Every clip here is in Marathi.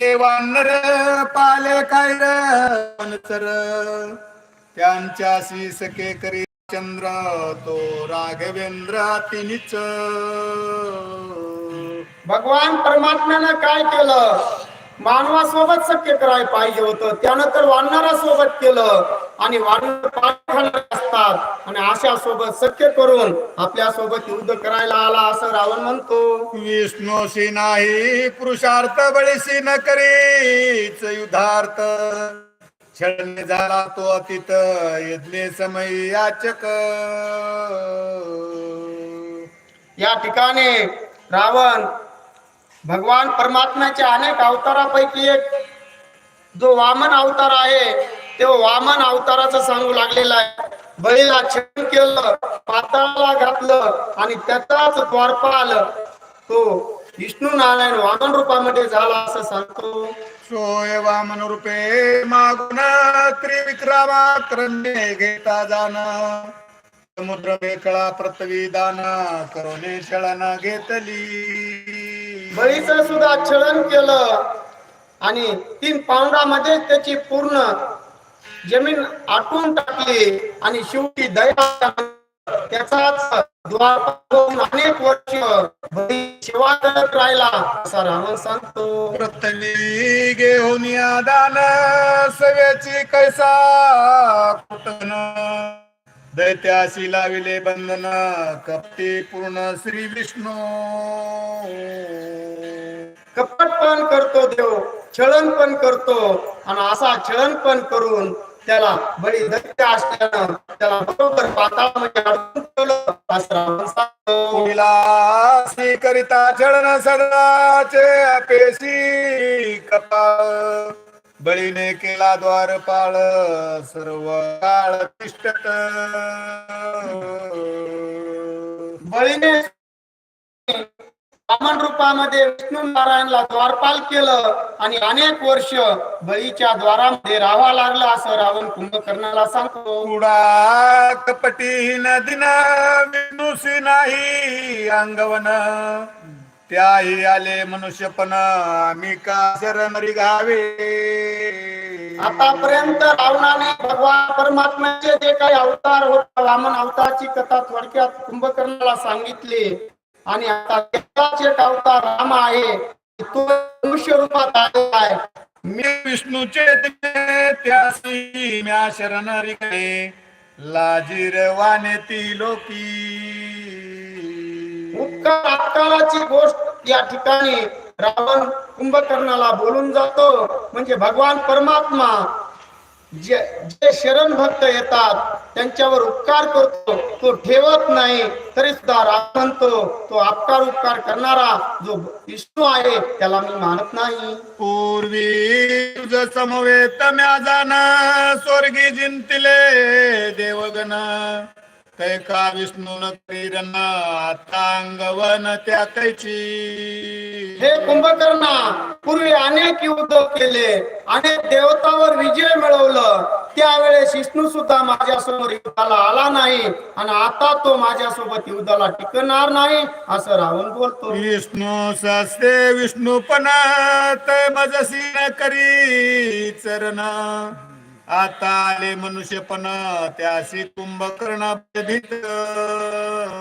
ते वानर पाले काय तर त्यांच्याशी सके करी चंद्र तो राघवेंद्र तिनीच. भगवान परमात्म्यानं काय केलं? मानवासोबत सख्य करायला पाहिजे होतं. त्यानं तर वानरासोबत केलं. आणि खाणारे असतात. आणि अशा सोबत सख्य करून आपल्यासोबत युद्ध करायला आला असं रावण म्हणतो. विष्णूशी नाही पुरुषार्थ बळीशी न करीच युद्धार्थ. छळणे झाला तो अतीत यज्ञे समय याचक. या ठिकाणी रावण भगवान परमात्म्याच्या अनेक अवतारापैकी एक जो वामन अवतार आहे तो वामन अवताराचं सांगू लागलेला आहे. बळीला छेद केलं पाताळाला घातलं आणि त्याचाच द्वारपाल तो विष्णू नारायण वामन रूपामध्ये झाला असं सांगतो. सोय वामन रूपे मागुन त्रिविक्रमा क्रमे घेता जाण. समुद्र बेकळा पृथ्वी दान करोने छळण घेतली. बळीचं सुद्धा छळन केलं आणि तीन पाऊंडामध्ये त्याची पूर्ण जमीन आटून टाकली आणि शेवटी दया त्याचाच अनेक वर्ष राहिला असा रावण सांगतो. पृथ्वी घेऊन या दान सव्याची कैसा कुटन. दैत्याशी लाविले बंधन कपटी पूर्ण श्री विष्णू. कपट पण करतो देव छळन पण करतो आणि असा छळन पण करून त्याला बळी दत्त असल्यानं त्याला बरोबर पाताळामध्ये अडकून ठेवलं. असं रावण सांगतो करिता चढण सदाचे पेशी कपाळ. बळीने केला द्वारपाळ सर्व काळ तिष्ठत. बळीने वामन रूपामध्ये विष्णू नारायणला द्वारपाल केलं आणि अनेक वर्ष बळीच्या द्वारामध्ये राहावा लागलं असं रावण कुंभकर्णाला सांगतो. कुडा कपटी विनुसी नाही अंगवन. त्याही आले मनुष्यपण आम्ही का शरण घावे? आतापर्यंत रावणाने भगवान परमात्म्याचे जे काही अवतार होता वामन अवतारची कथा थोडक्यात कुंभकर्णाला सांगितली. आणि आता अवतार राम आहे. तो मनुष्य रूपात आलेला आहे. मी विष्णूचे त्यासी म्या शरण रिकडे लाजीर वाने ती लोकी. उपकार गोष्ट या ठिकाणी रावण कुंभकर्णाला बोलून जातो. म्हणजे भगवान परमात्मा जे जे शरण भक्त येतात त्यांच्यावर उपकार करतो. तो ठेवत नाही तरी सुद्धा राग म्हणतो तो अपकार उपकार करणारा जो विष्णू आहे त्याला मी मानत नाही. पूर्वी तुझ समवेत म्या जाण स्वर्गी जिंतले देवगण. कै का विष्णू न करीरन त्या कैची हे कुंभकर्णा पूर्वी अनेक युद्ध केले अनेक देवतावर विजय मिळवलं. त्यावेळेस विष्णू सुद्धा माझ्यासमोर युद्धाला आला नाही आणि आता तो माझ्यासोबत युद्धाला टिकणार नाही असं रावण बोलतो. विष्णू सस्ते विष्णू पण तय मजसी न करी चरण. आता आले मनुष्यपण त्याशी कुंभकर्ण भीत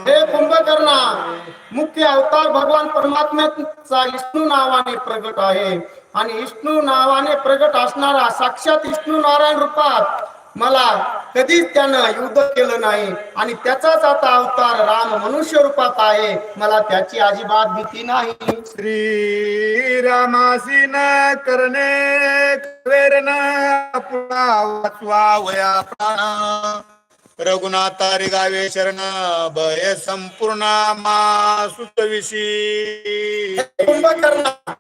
हे कुंभकर्णा मुख्य अवतार भगवान परमात्म्याचा विष्णू नावाने प्रगट आहे. आणि विष्णू नावाने प्रगट असणारा साक्षात विष्णू नारायण रूपात मला कधीच त्यानं युद्ध केलं नाही. आणि त्याचाच आता अवतार राम मनुष्य रूपात आहे. मला त्याची अजिबात भीती नाही. श्री रामासी न करणे वेरन पुढा वाचवा वया प्राण. रघुनाथारी गावे शरण भय संपूर्ण मा सुतविशी कुंभकर्णा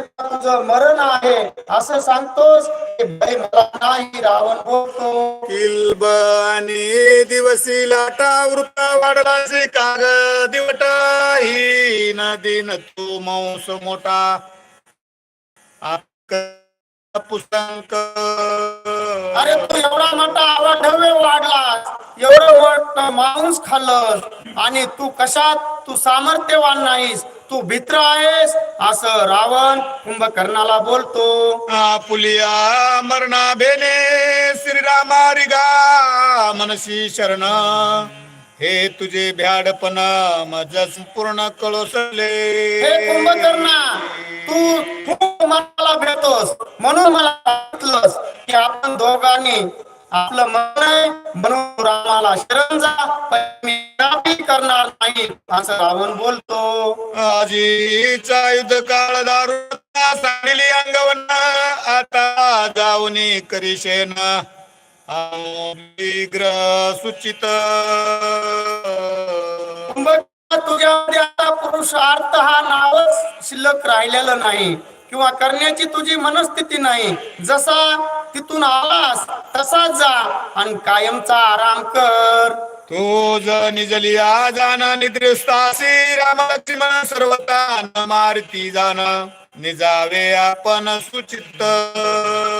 तुझं मरण आहे असं सांगतोस? भय मला नाही रावण बोलतो. किल्ब आणि दिवसी लाटा वृत्त वाढला काग दिवटा ही नदी न तू मांस मोठा. पुस्तक. अरे तू एवढा मोठा आवाढव्य वाढलास एवढं मांस खाल्लंस आणि तू कशात? तू सामर्थ्यवान नाहीस. तू भित्र आहेस असं रावण कुंभकर्णाला बोलतो. आपुलिया मरणा बेने श्रीरामा रिगा मनसी शरण. हे तुझे भ्याडपण मज पूर्ण कळोसले. हे कुंभकर्णा तू तू मला भेटतोस म्हणून मला वाटलंस की आपण दोघांनी आपलं मन आहे म्हणून रामाला शरण जा. पण मी करणार नाही. असं रावण बोलतो. आजीचा युद्ध काळ दारू सांगली अंगवन्न आता जाऊनी करीशेन ग्रह सुचित. तुझ्यामध्ये आता पुरुषार्थ हा नावच शिल्लक राहिलेलं नाही. किंवा करण्याची तुझी मनस्थिती नाही. जसा तिथून आलास तसाच जा आणि कायमचा आराम कर. तो ज निजलिया जान निद्रिस्तासी राम सर्वता न मारती जाण निजावे आपण सुचित्त.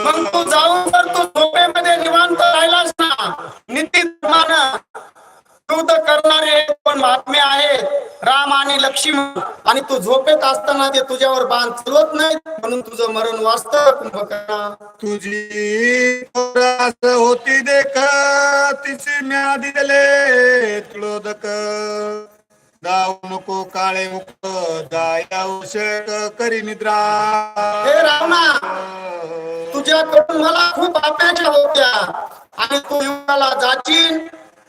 मग तू जाऊन तर तू झोपेमध्ये निवांत राहिलास ना नितीमान युद्ध करणारे पण महात्मे आहेत राम आणि लक्ष्मण आणि तू झोपेत असताना ते तुझ्यावर बाण चलवत नाही म्हणून तुझं मरण वाचतं कुंभकर्णा. तुझी पोरास होती देख तिची म्या दिले तुळोदक. जाऊ नको काळे मुक्त जाया उशक करी निद्रा. हे रावणा तुझ्याकडून मला खूप अपेक्षा होत्या. आणि तू युद्धाला जाशील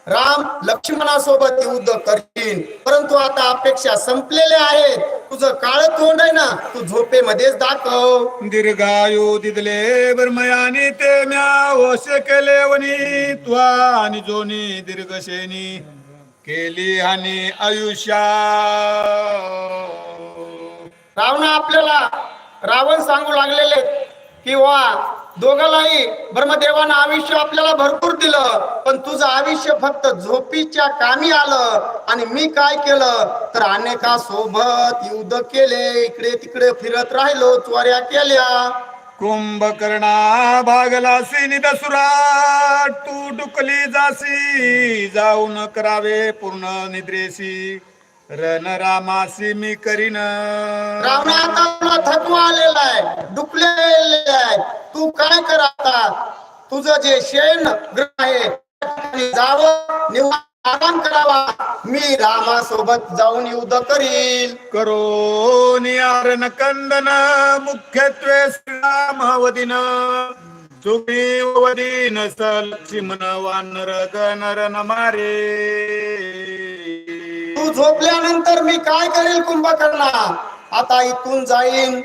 राम लक्ष्मणासोबत युद्ध करशील. परंतु आता अपेक्षा संपलेल्या आहेत. तुझं काळ तोंड आहे ना तू झोपेमध्येच दाखव. दीर्घायु दिदले बर्मयानी ते म्या वश केले वनी त्वा आणि जोनी दीर्घशेनी केली हानी आयुष्या. रावणा आपल्याला रावण सांगू लागलेले की वा दोघालाही ब्रह्मदेवानं आयुष्य आपल्याला भरपूर दिलं पण तुझं आयुष्य फक्त झोपीच्या कामी आलं. आणि मी काय केलं? तर अनेका सोबत युद्ध केले इकडे तिकडे फिरत राहिलो चोऱ्या केल्या. कुंभकर्णा भागलासी निदसुरा तू डुकली जासी जाऊन करावे पूर्ण निद्रेसी. रणरामासी मी करीन. रावणा थकवा आलेला आहे डुकलेले आहे तू काय कर आता? तुझं जे शेण ग्रह आहे जावं निवांत आराम करावा. मी रामासोबत जाऊन युद्ध करील. करो नियारन कंदन मुख्यत्वे श्रीराम वदिन सुग्री वदीन लक्ष्मण वानर गणर न मारे तू झोपल्यानंतर मी काय करेल कुंभकर्णा? आता इथून जाईन.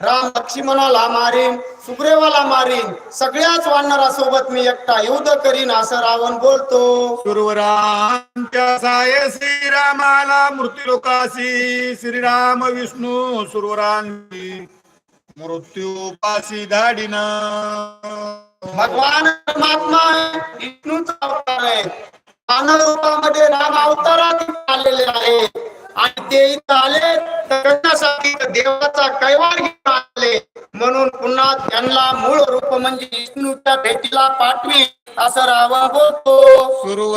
राम लक्ष्मणाला मारीन सुग्रीवाला मारीन सगळ्याच वानरासोबत मी एकटा युद्ध करीन असं रावण बोलतो. सुरवरांच्या साय श्रीरामाला मृत्यू लोकासी श्रीराम विष्णू सुरवरांची मृत्यू पासी धाडीन. भगवान परमात्मा विष्णूचा अवतार आहे. मानव रूपामध्ये राम अवतारात आलेले आहे. आणि ते इथं आले करण्यासाठी देवाचा कैवार घेऊन आले. म्हणून पुन्हा त्यांना मूळ रूप म्हणजे विष्णूच्या भेटीला पाठवी असं रावण बोलतो. सुरव